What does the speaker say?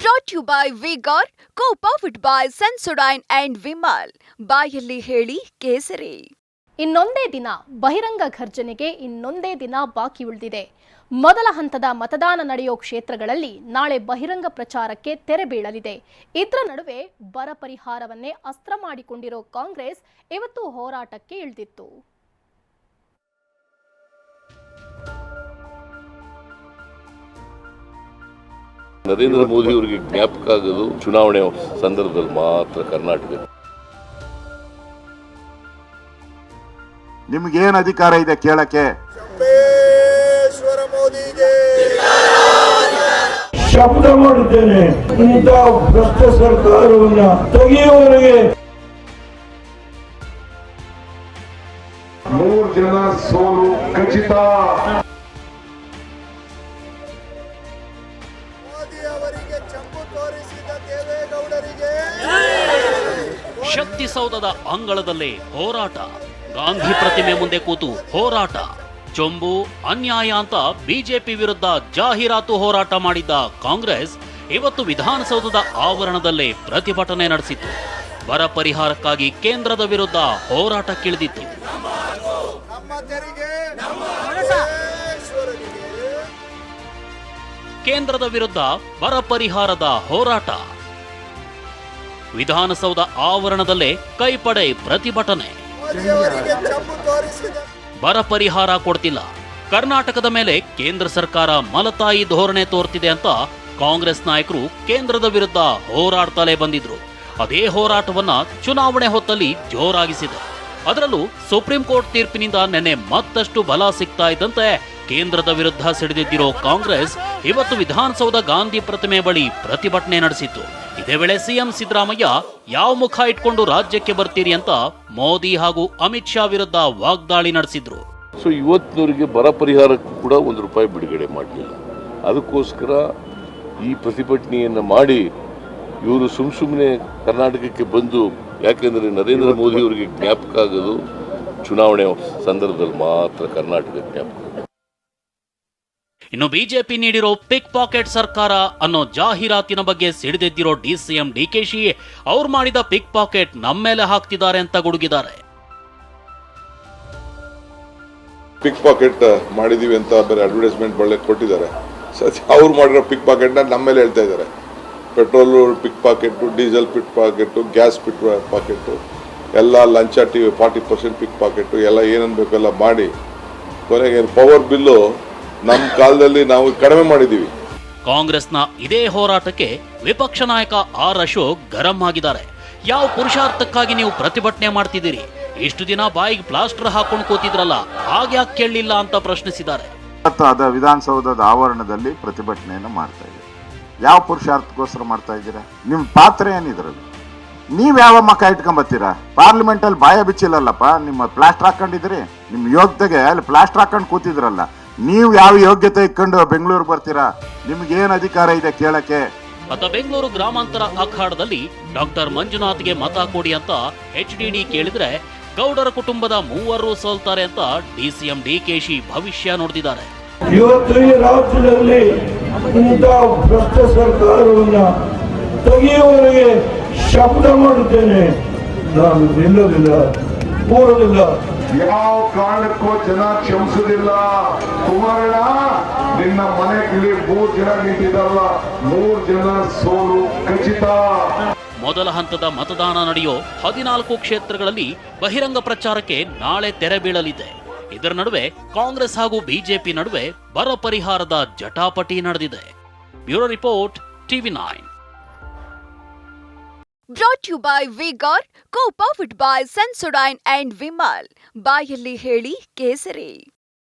Brought you by vigour co powered by Sensodyne and Vimal ಬಾಯಲ್ಲಿ ಹೇಳಿ ಕೇಸರಿ. ಇನ್ನೊಂದೇ ದಿನ ಬಹಿರಂಗ ಘರ್ಜನೆಗೆ ಇನ್ನೊಂದೇ ದಿನ ಬಾಕಿ ಉಳಿದಿದೆ. ಮೊದಲ ಹಂತದ ಮತದಾನ ನಡೆಯೋ ಕ್ಷೇತ್ರಗಳಲ್ಲಿ ನಾಳೆ ಬಹಿರಂಗ ಪ್ರಚಾರಕ್ಕೆ ತೆರೆ ಬೀಳಲಿದೆ. ಇದರ ನಡುವೆ ಬರ ಪರಿಹಾರವನ್ನೇ ಅಸ್ತ್ರ ಮಾಡಿಕೊಂಡಿರೋ ಕಾಂಗ್ರೆಸ್ ಇವತ್ತು ಹೋರಾಟಕ್ಕೆ ಇಳಿದಿತ್ತು. ನರೇಂದ್ರ ಮೋದಿ ಅವರಿಗೆ ಜ್ಞಾಪಕ ಆಗೋದು ಚುನಾವಣೆ ಸಂದರ್ಭದಲ್ಲಿ ಮಾತ್ರ ಕರ್ನಾಟಕ. ನಿಮ್ಗೇನು ಅಧಿಕಾರ ಇದೆ ಕೇಳಕ್ಕೆ? ಶಬ್ದ ಮಾಡುತ್ತೇನೆ ಇಂಥ ಭ್ರಷ್ಟ ಸರ್ಕಾರವನ್ನ ತೆಗೆಯುವವರೆಗೆ. ಮೂರು ಜನ ಸೋಲು ಖಚಿತ. ಚಂಪು ತೋರಿಸಿದ ದೇವೇಗೌಡರಿಗೆ. ಶಕ್ತಿಸೌಧದ ಅಂಗಳದಲ್ಲೇ ಹೋರಾಟ. ಗಾಂಧಿ ಪ್ರತಿಮೆ ಮುಂದೆ ಕೂತು ಹೋರಾಟ. ಚೊಂಬು ಅನ್ಯಾಯ ಅಂತ ಬಿಜೆಪಿ ವಿರುದ್ಧ ಜಾಹೀರಾತು ಹೋರಾಟ ಮಾಡಿದ್ದ ಕಾಂಗ್ರೆಸ್ ಇವತ್ತು ವಿಧಾನಸೌಧದ ಆವರಣದಲ್ಲೇ ಪ್ರತಿಭಟನೆ ನಡೆಸಿತು ಬರ ಪರಿಹಾರಕ್ಕಾಗಿ ಕೇಂದ್ರದ ವಿರುದ್ಧ ಹೋರಾಟಕ್ಕಿಳಿದಿತ್ತು. ಕೇಂದ್ರದ ವಿರುದ್ಧ ಬರ ಪರಿಹಾರದ ಹೋರಾಟ. ವಿಧಾನಸೌಧ ಆವರಣದಲ್ಲೇ ಕೈಪಡೆ ಪ್ರತಿಭಟನೆ. ಬರ ಪರಿಹಾರ ಕೊಡ್ತಿಲ್ಲ. ಕರ್ನಾಟಕದ ಮೇಲೆ ಕೇಂದ್ರ ಸರ್ಕಾರ ಮಲತಾಯಿ ಧೋರಣೆ ತೋರ್ತಿದೆ ಅಂತ ಕಾಂಗ್ರೆಸ್ ನಾಯಕರು ಕೇಂದ್ರದ ವಿರುದ್ಧ ಹೋರಾಡ್ತಲೇ ಬಂದಿದ್ರು. ಅದೇ ಹೋರಾಟವನ್ನ ಚುನಾವಣೆ ಹೊತ್ತಲ್ಲಿ ಜೋರಾಗಿಸಿದೆ. ಅದರಲ್ಲೂ ಸುಪ್ರೀಂ ಕೋರ್ಟ್ ತೀರ್ಪಿನಿಂದ ನೆನೆ ಮತ್ತಷ್ಟು ಬಲ ಸಿಗ್ತಾ ಇದ್ದಂತೆ ಕೇಂದ್ರದ ವಿರುದ್ಧ ಸಿಡಿದಿದ್ದಿರೋ ಕಾಂಗ್ರೆಸ್ ಇವತ್ತು ವಿಧಾನಸೌಧ ಗಾಂಧಿ ಪ್ರತಿಮೆ ಬಳಿ ಪ್ರತಿಭಟನೆ ನಡೆಸಿತ್ತು. ಇದೇ ವೇಳೆ ಸಿಎಂ ಸಿದ್ದರಾಮಯ್ಯ, ಯಾವ ಮುಖ ಇಟ್ಕೊಂಡು ರಾಜ್ಯಕ್ಕೆ ಬರ್ತೀರಿ ಅಂತ ಮೋದಿ ಹಾಗೂ ಅಮಿತ್ ಶಾ ವಿರುದ್ಧ ವಾಗ್ದಾಳಿ ನಡೆಸಿದ್ರು. ಸೊ, ಇವತ್ತಿನವರಿಗೆ ಬರ ಪರಿಹಾರಕ್ಕೂ ಕೂಡ ಒಂದು ರೂಪಾಯಿ ಬಿಡುಗಡೆ ಮಾಡಲಿಲ್ಲ. ಅದಕ್ಕೋಸ್ಕರ ಈ ಪ್ರತಿಭಟನೆಯನ್ನು ಮಾಡಿ ಇವರು ಸುಮ್ ಸುಮ್ಮನೆ ಕರ್ನಾಟಕಕ್ಕೆ ಬಂದು ಯಾಕೆಂದರೆ ನರೇಂದ್ರ ಮೋದಿ ಅವರಿಗೆ ಜ್ಞಾಪಕ ಆಗೋದು ಚುನಾವಣೆ ಸಂದರ್ಭದಲ್ಲಿ ಮಾತ್ರ ಕರ್ನಾಟಕ ಜ್ಞಾಪಕ ಇನ್ನು ಬಿಜೆಪಿ ನೀಡಿರೋ ಪಿಕ್ ಪಾಕೆಟ್ ಸರ್ಕಾರ ಅನ್ನೋ ಜಾಹೀರಾತಿನ ಬಗ್ಗೆ ಸಿಡಿದೆದ್ದಿರೋ ಡಿಸಿಎಂ ಡಿಕೆಶಿ ಅವ್ರು ಮಾಡಿದ ಪಿಕ್ ಪಾಕೆಟ್ ನಮ್ಮ ಮೇಲೆ ಹಾಕ್ತಿದ್ದಾರೆ ಅಂತ ಗುಡುಗಿದ್ದಾರೆ. ಪಿಕ್ ಪಾಕೆಟ್ ಮಾಡಿದೀವಿ ಅಂತ ಬೇರೆ ಅಡ್ವರ್ಟೈಸ್ಮೆಂಟ್ ಒಳ್ಳೆ ಕೊಟ್ಟಿದ್ದಾರೆ. ಅವ್ರು ಮಾಡಿರೋ ಪಿಕ್ ಪಾಕೆಟ್ನ ನಮ್ಮ ಮೇಲೆ ಹೇಳ್ತಾ ಇದ್ದಾರೆ. Petrol pick pocket diesel pick pocket gas pick pocket ಎಲ್ಲ ಲಂಚ ಟಿ ಫಾರ್ಟಿ ಪರ್ಸೆಂಟ್ ಪಿಕ್ ಪಾಕೆಟು ಎಲ್ಲ ಏನೇನು ಬೇಕೆಲ್ಲ ಮಾಡಿ ಕೊನೆಗೆ ಪವರ್ ಬಿಲ್ಲು ನಮ್ಮ ಕಾಲದಲ್ಲಿ ನಾವು ಕಡಿಮೆ ಮಾಡಿದ್ದೀವಿ. ಕಾಂಗ್ರೆಸ್ನ ಇದೇ ಹೋರಾಟಕ್ಕೆ ವಿಪಕ್ಷ ನಾಯಕ ಆರ್ ಅಶೋಕ್ ಗರಂ ಆಗಿದ್ದಾರೆ. ಯಾವ ಪುರುಷಾರ್ಥಕ್ಕಾಗಿ ನೀವು ಪ್ರತಿಭಟನೆ ಮಾಡ್ತಿದ್ದೀರಿ? ಇಷ್ಟು ದಿನ ಬಾಯಿಗೆ ಪ್ಲಾಸ್ಟರ್ ಹಾಕೊಂಡು ಕೂತಿದ್ರಲ್ಲ ಹಾಗ್ಯಾಕೆ ಕೇಳಲಿಲ್ಲ ಅಂತ ಪ್ರಶ್ನಿಸಿದ್ದಾರೆ. ವಿಧಾನಸೌಧದ ಆವರಣದಲ್ಲಿ ಪ್ರತಿಭಟನೆಯನ್ನು ಮಾಡ್ತಾ ಇದ್ದೀವಿ ಯಾವ ಪುರುಷಾರ್ಥಕ್ಕೋಸ್ಕರ ಮಾಡ್ತಾ ಇದ್ದೀರಾ? ನಿಮ್ಮ ಪಾತ್ರ ಏನಿದ್ರಲ್ಲಿ? ನೀವು ಯಾವ ಮಕ್ಕ ಇಟ್ಕೊಂಬತ್ತೀರಾ? ಪಾರ್ಲಿಮೆಂಟ್ ಅಲ್ಲಿ ಬಾಯ ಬಿಚ್ಚಿಲ್ಲಲ್ಲಪ್ಪ ನಿಮ್ಮ ಪ್ಲಾಸ್ಟರ್ ಹಾಕೊಂಡಿದ್ರಿ ನಿಮ್ಮ ಯೋಗ್ಯತೆಗೆ ಅಲ್ಲಿ ಪ್ಲಾಸ್ಟರ್ ಹಾಕೊಂಡು ಕೂತಿದ್ರಲ್ಲ ನೀವು ಯಾವ ಯೋಗ್ಯತೆ ಇಟ್ಕೊಂಡು ಬೆಂಗಳೂರಿಗೆ ಬರ್ತೀರಾ? ನಿಮ್ಗೆ ಏನ್ ಅಧಿಕಾರ ಇದೆ ಕೇಳಕ್ಕೆ? ಮತ ಬೆಂಗಳೂರು ಗ್ರಾಮಾಂತರ ಅಖಾಡದಲ್ಲಿ ಡಾಕ್ಟರ್ ಮಂಜುನಾಥ್ಗೆ ಮತ ಕೊಡಿ ಅಂತ ಎಚ್ ಡಿ ಕೇಳಿದ್ರೆ ಗೌಡರ ಕುಟುಂಬದ ಮೂವರು ಸೋಲ್ತಾರೆ ಅಂತ ಡಿಸಿಎಂ ಡಿಕೆಶಿ ಭವಿಷ್ಯ ನುಡಿದಿದ್ದಾರೆ ಇವತ್ತು ಈ ರಾಜ್ಯದಲ್ಲಿ ಇಂಥ ಭ್ರಷ್ಟ ಸರ್ಕಾರವನ್ನು ತೆಗೆಯುವವರಿಗೆ ಶಬ್ದ ಮಾಡುತ್ತೇನೆ. ನಾನು ನಿಲ್ಲೋದಿಲ್ಲ ಕೂರೋದಿಲ್ಲ ಯಾವ ಕಾರಣಕ್ಕೂ ಜನ ಕ್ಷಮಿಸುದಿಲ್ಲ ಕುಮಾರಣ್ಣ ನಿನ್ನ ಮನೆ ಕಿಳಿ ಮೂರ್ ಜನ ನಿಂತಿದ್ದಾರಲ್ಲ ಮೂರ್ ಜನ ಸೋಲು ಖಚಿತ. ಮೊದಲ ಹಂತದ ಮತದಾನ ನಡೆಯೋ ಹದಿನಾಲ್ಕು ಕ್ಷೇತ್ರಗಳಲ್ಲಿ ಬಹಿರಂಗ ಪ್ರಚಾರಕ್ಕೆ ನಾಳೆ ತೆರೆ ಬೀಳಲಿದೆ. ಇದರ ನಡುವೆ ಕಾಂಗ್ರೆಸ್ ಹಾಗೂ ಬಿಜೆಪಿ ನಡುವೆ ಬರ ಪರಿಹಾರದ ಜಟಾಪಟಿ ನಡೆದಿದೆ. Bureau report, TV nine. Brought you by vigour co powered by Sensodyne and Vimal ಬಾಯಲ್ಲಿ ಹೇಳಿ ಕೇಸರಿ.